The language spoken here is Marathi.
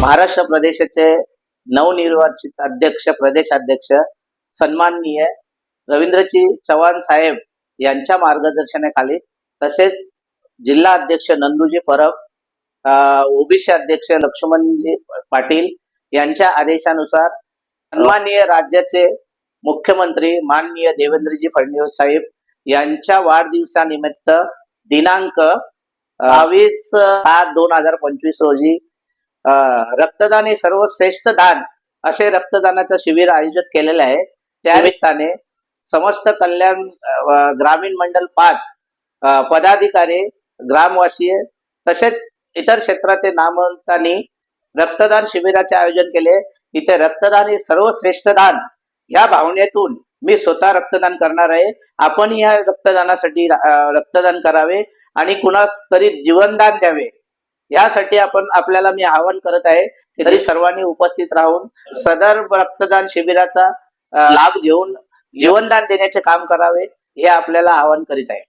महाराष्ट्र प्रदेशाचे नवनिर्वाचित अध्यक्ष प्रदेशाध्यक्ष सन्माननीय रवींद्रजी चव्हाण साहेब यांच्या मार्गदर्शनाखाली तसेच जिल्हा अध्यक्ष नंदूजी परब ओबीसी अध्यक्ष लक्ष्मणजी पाटील यांच्या आदेशानुसार सन्माननीय राज्याचे मुख्यमंत्री माननीय देवेंद्रजी फडणवीस साहेब यांच्या वाढदिवसानिमित्त दिनांक बावीस सात दोन हजार पंचवीस रोजी रक्तदान हे सर्वश्रेष्ठ दान असे रक्तदानाचं शिबिर आयोजित केलेलं आहे. त्या निमित्ताने समस्त कल्याण ग्रामीण मंडल पाच पदाधिकारी ग्रामवासीय तसेच इतर क्षेत्रातील नामवंतांनी रक्तदान शिबिराचे आयोजन केले. तिथे रक्तदान हे सर्वश्रेष्ठ दान. ह्या भावनेतून मी स्वतः रक्तदान करणार आहे. आपण या रक्तदानासाठी रक्तदान करावे आणि कुणास तरी जीवनदान द्यावे. यासाठी आपण आपल्याला मी आवाहन करत आहे की तरी सर्वांनी उपस्थित राहून सदर रक्तदान शिबिराचा लाभ घेऊन जीवनदान देण्याचे काम करावे हे आपल्याला आवाहन करीत आहे.